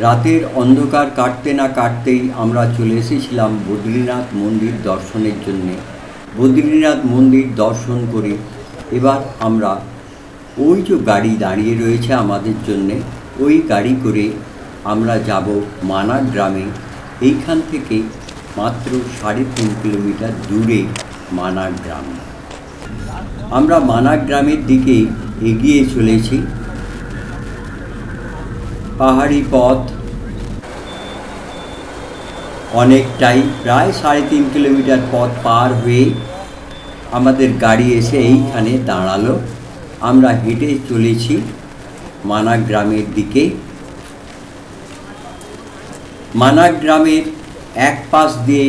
রাতের অন্ধকার কাটতে না কাটতেই আমরা চলে এসেছিলাম বদ্রীনাথ মন্দির দর্শনের জন্যে। বদ্রীনাথ মন্দির দর্শন করে এবার আমরা ওই যে গাড়ি দাঁড়িয়ে রয়েছে আমাদের জন্যে, ওই গাড়ি করে আমরা যাব মানার গ্রামে। এইখান থেকে মাত্র সাড়ে তিন কিলোমিটার দূরে মানার গ্রাম। আমরা মানার গ্রামের দিকে এগিয়ে চলেছি। পাহাড়ি পথ অনেকটাই, প্রায় সাড়ে তিন কিলোমিটার পথ পার হয়ে আমাদের গাড়ি এসে এইখানে দাঁড়াল। আমরা হেঁটে চলেছি মানা গ্রামের দিকে। মানা গ্রামের এক পাশ দিয়ে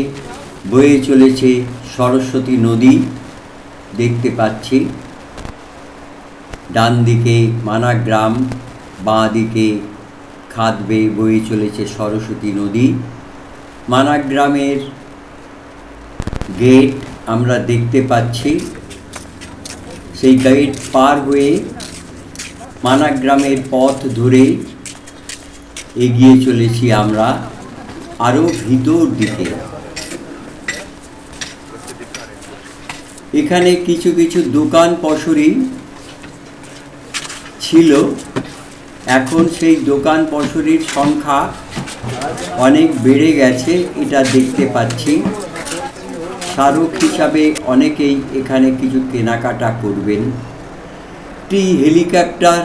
বয়ে চলেছে সরস্বতী নদী। দেখতে পাচ্ছি ডান দিকে মানা গ্রাম বাঁ দিকে খাদ বেয়ে বয়ে চলেছে সরস্বতী নদী। মানা গ্রামের গেট আমরা দেখতে পাচ্ছি। সেই গেট পার হয়ে মানা গ্রামের পথ ধরে এগিয়ে চলেছি আমরা আরও ভিতর দিকে। এখানে কিছু কিছু দোকান পসরি ছিল। এখন সেই দোকান পসরির সংখ্যা অনেক বেড়ে গেছে, এটা দেখতে পাচ্ছি। স্মারক হিসাবে অনেকেই এখানে কিছু কেনাকাটা করবেন। একটি হেলিকপ্টার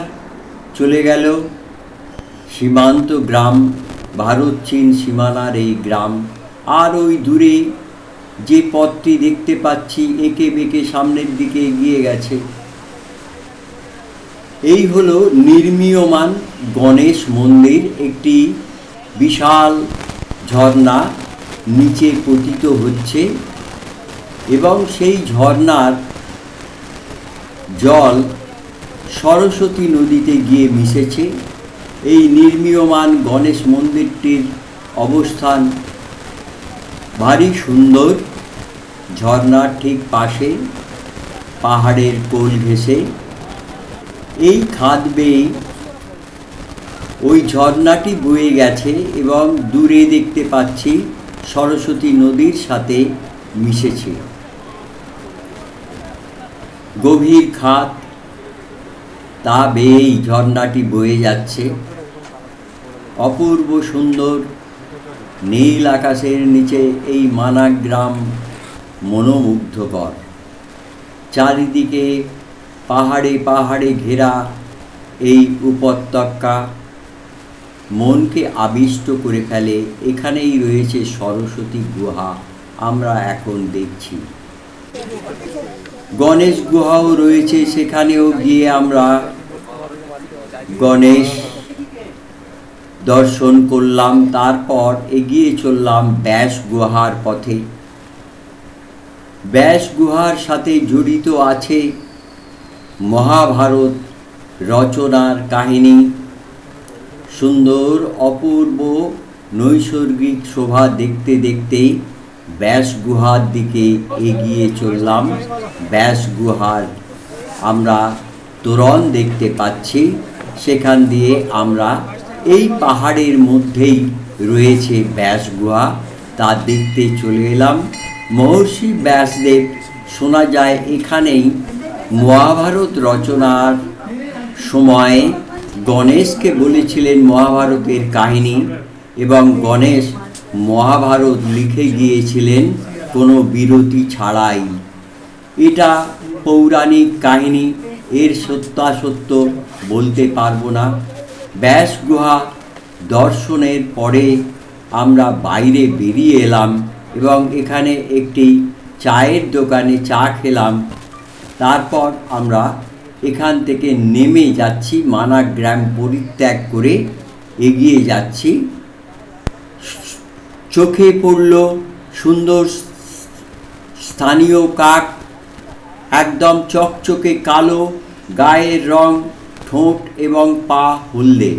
চলে গেল। সীমান্ত গ্রাম, ভারত, চীন, সীমানার এই গ্রাম। আর ওই দূরে যে পথটি দেখতে পাচ্ছি, এঁকে বেঁকে সামনের দিকে এগিয়ে গেছে। এই হলো নির্মীয়মান গণেশ মন্দির, একটি বিশাল ঝর্ণা নিচে পতিত হচ্ছে এবং সেই ঝর্ণার জল সরস্বতী নদীতে গিয়ে মিশেছে। এই নির্মীয়মান গণেশ মন্দিরটির অবস্থান ভারী সুন্দর। ঝর্ণার ঠিক পাশে পাহাড়ের কোল ঘেঁষে এই খাদ বেয়ে ওই ঝর্ণাটি বয়ে গেছে এবং দূরে দেখতে পাচ্ছি সরস্বতী নদীর সাথে মিশেছে। গভীর খাত তা বেয়েই ঝর্ণাটি বয়ে যাচ্ছে। অপূর্ব সুন্দর নীল আকাশের নিচে এই মানাগ্রাম মনোমুগ্ধকর। চারিদিকে পাহাড়ে পাহাড়ে ঘেরা এই উপত্যকা মনকে আবিষ্ট করে ফেলে। এখানেই রয়েছে সরস্বতী গুহা। আমরা এখন দেখছি। গণেশ গুহাও রয়েছে। সেখানেও গিয়ে আমরা গণেশ দর্শন করলাম। তারপর এগিয়ে চললাম ব্যাস গুহার পথে। ব্যাস গুহার সাথে জড়িত আছে মহাভারত রচনার কাহিনী। সুন্দর, অপূর্ব, নৈসর্গিক শোভা দেখতে দেখতেই ব্যাস গুহার দিকে এগিয়ে চললাম। ব্যাস গুহার আমরা তোরণ দেখতে পাচ্ছি। সেখান দিয়ে আমরা এই পাহাড়ের মধ্যেই রয়েছে ব্যাস গুহা তা দেখতে চলে এলাম। মহর্ষি ব্যাসদেব শোনা যায় এখানেই মহাভারত রচনার সময় গণেশকে বলেছিলেন মহাভারতের কাহিনী এবং গণেশ মহাভারত লিখে গিয়েছিলেন, কোনো বিরতি ছাড়াই। এটা পৌরাণিক কাহিনী, এর সত্যাসত্য বলতে পারব না। ব্যাস গুহা দর্শনের পরে আমরা বাইরে বেরিয়ে এলাম এবং এখানে একটি চায়ের দোকানে চা খেলাম। তারপর আমরা এখান থেকে নেমে যাচ্ছি মানা গ্রাম পরিত্যাগ করে এগিয়ে যাচ্ছি। চোখে পড়ল সুন্দর স্থানীয় কাক, একদম চকচকে কালো, গায়ের রং, ঠোঁট এবং পা হলদে।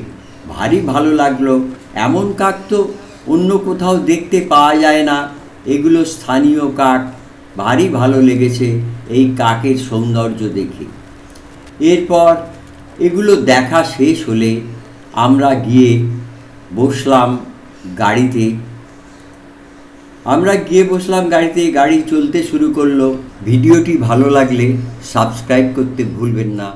ভারী ভালো লাগল। এমন কাক তো অন্য কোথাও দেখতে পাওয়া যায় না। এগুলো স্থানীয় কাক। ভারী ভালো লেগেছে এই কাকের সৌন্দর্য দেখে। এরপর এগুলো দেখা শেষ হলে আমরা গিয়ে বসলাম গাড়িতে। আমরা গিয়ে বসলাম গাড়িতে, গাড়ি চলতে শুরু করল। ভিডিওটি ভালো লাগলে সাবস্ক্রাইব করতে ভুলবেন না।